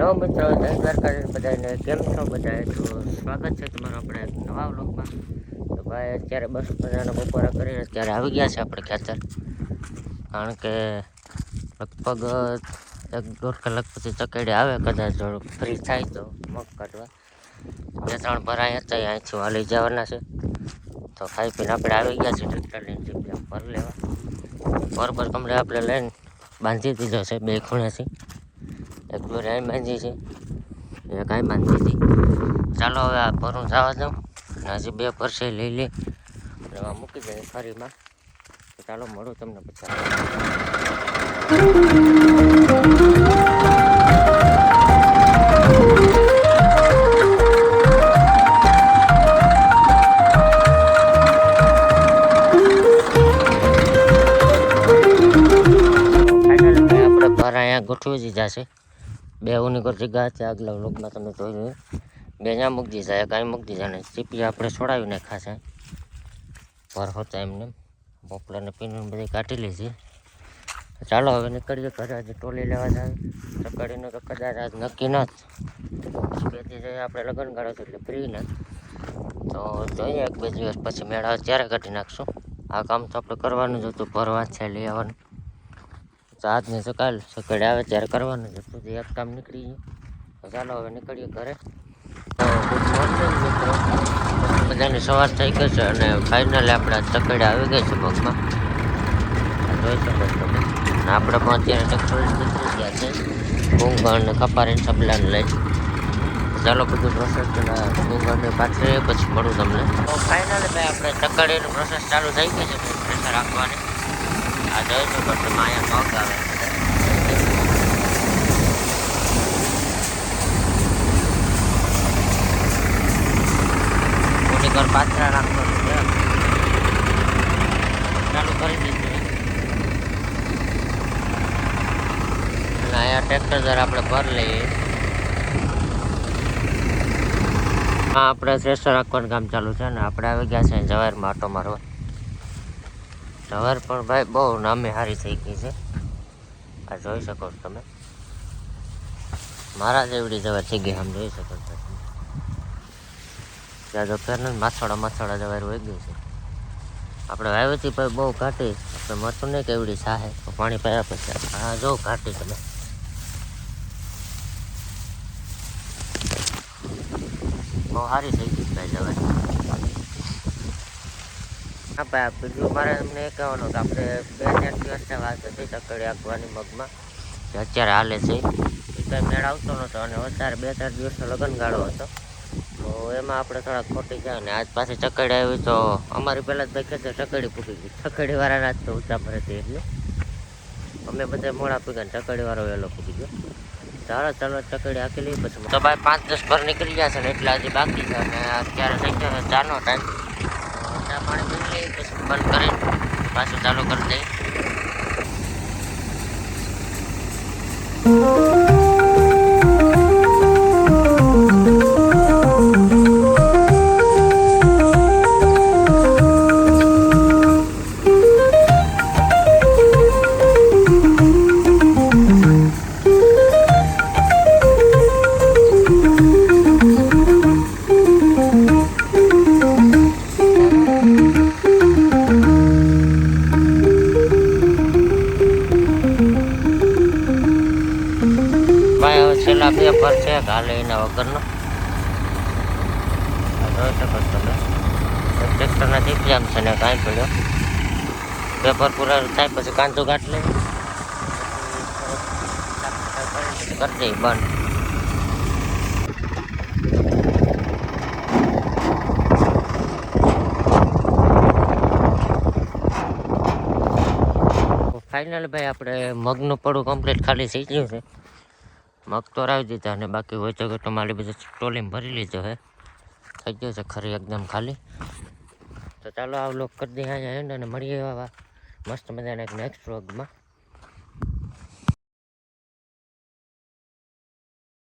Hello મિત્રો, જય દ્વારકાધીશ બધાને. કેમ છો બધા તો સ્વાગત છે તમારું આપણે નવા વ્લોગમાં. તો ભાઈ, અત્યારે બસ પંદરના બપોરા કરીને અત્યારે આવી ગયા છે આપણે ખેતર. કારણ કે લગભગ એક દોઢ કલાક પછી ચકેડી આવે કદાચ ફ્રી થાય તો મગ કાઢવા. બે ત્રણ ભરાય હતા, અહીંથી વાલી જવાના છે. તો ખાઈ પીને આપણે આવી ગયા છીએ ટ્રેક્ટર લઈને જગ્યા પર લેવા. પર પર કમરે આપણે લઈને બાંધી દીધો છે બે ખૂણેથી. એક દોરી બાંધી છે. એ કાંઈ બાંધી હતી. ચાલો હવે આ ભરું જવા દઉં. અને હજી બે પરસે લઈ લે. એમાં મૂકી દઈએ ફરીમાં. ચાલો મળું તમને પછી. ગોઠવી દીધા છે. બે કરતી ગા છે, આગલા લોકમાં તમે જોયું બે જ્યાં મૂકી દીધા, એક અહીં મૂકી દીધા ને ચીપી આપણે છોડાવી નાખ્યા છે. ભર હતા એમને. પોપલાને પીને બધી કાઢી લીધી. ચાલો હવે નીકળીએ ઘરે, આજે ટોલી લેવા જાય. સકાળીનો તો કદાચ આજ નક્કી ન બેથી જઈએ આપણે લગ્ન કરો એટલે ફ્રી ને તો જોઈએ એક બે દિવસ પછી મેળા ત્યારે કાઢી નાખશું. આ કામ તો આપણે કરવાનું જ હતું, ભરવા છે લઈ આવવાનું તો આજને સકાળ સકાળે આવે ત્યારે કરવાનું છે. સુધી એક કામ નીકળી ગયું. ચાલો હવે નીકળીએ ઘરે. તો બધાની સવાર થઈ ગઈ છે અને ફાઇનલી આપણે ચકડી આવી ગઈ છે પગમાં. જોઈ શકો તમે. આપણે પણ અત્યારે ટેકનોલોજી નીકળી ગયા છે. અને કપારીને સબલાને લઈ. ચાલો બધું પ્રોસેસ ભૂંગળની પાછળ પછી મળું તમને. ફાઇનલી ભાઈ, આપણે ચકડીની પ્રોસેસ ચાલુ થઈ ગઈ છે. પ્રેશર રાખવાની આ જોઈ શકો છો અહીંયા મગ આવે છે થોડીક વાર પાથરા રાખવાનું છે ચાલુ કરી દીધું અને અહીંયા ટ્રેક્ટર દ્વારા આપણે ભર હા, આપણે શ્રેષ્ઠ રાખવાનું કામ ચાલુ છે ને, આપણે આવી ગયા છે જવારમાં આટો મારવા જવાર પણ ભાઈ બહુ નામે હારી થઈ ગઈ છે. આ જોઈ શકો છો તમે. મારા જેવડી જવાર થઈ ગઈ આમ જોઈ શકો છો ત્યાં તો ફેરને માથાડા માથાડા જવાર વહી ગઈ છે. આપણે વાવેતી ભાઈ બહુ ઘાટી, આપણે મતું નહીં કેવડી સાહે પાણી પાયા પછી હા જો ઘાટી તમે. બહુ સારી થઈ ગઈ ભાઈ જવાર હા ભાઈ બીજું મારે તમને એ કહેવાનું કે આપણે બે ચાર દિવસની વાત હતી તકડી આપવાની મગમાં જે અત્યારે હાલે છે. એ કંઈ મેળ આવતો નહોતો, અને અત્યારે બે ચાર દિવસનો લગ્ન ગાળો હતો. એમાં આપણે થોડાક ખોટી જાય ને આજ પાસે ચકડી આવી તો અમારી પહેલાં જ ભાઈ કહેતો ચકડી પૂકી ગઈ. ચકડી વાળા જ તો ઊંચા પર હતી એટલે. અમે બધા મોડા પૂગ્યા ને ચકડી વાળો વહેલો પૂકી ગયો. ચાલો ચાલો, ચકડી આખી લઈ પછી તો ભાઈ પાંચ દસ પર નીકળી ગયા છે ને એટલે હજી બાકી છે અને અત્યારે થઈ ગયો છે ચાનો ટાઈમ ચા પાણી પી લઈ પછી બંધ કરી પાછું ચાલુ કરી દઈએ. છેલ્લા છે કાલે એના વગરનો. જોઈ શકો દીપજામ છે. ને કાંઈ પડ્યો. પેપર પૂરા થાય પછી કાંચું ગાંઠ લે. કરી દઈ બંધ. ફાઇનલ ભાઈ આપણે મગનું પડું કમ્પ્લીટ ખાલી થઈ ગયું છે. મગ તો રાવી દીધા અને બાકી હોય તો તો મારી બધી ટોલીમાં ભરી લીધો હે. થઈ ગયો છે ખરી એકદમ ખાલી. તો ચાલો આ લોક કરી દઈએ અહીંયા એન્ડ અને મળીએ આવા મસ્ત મજાના એક નેક્સ્ટ વ્લોગમાં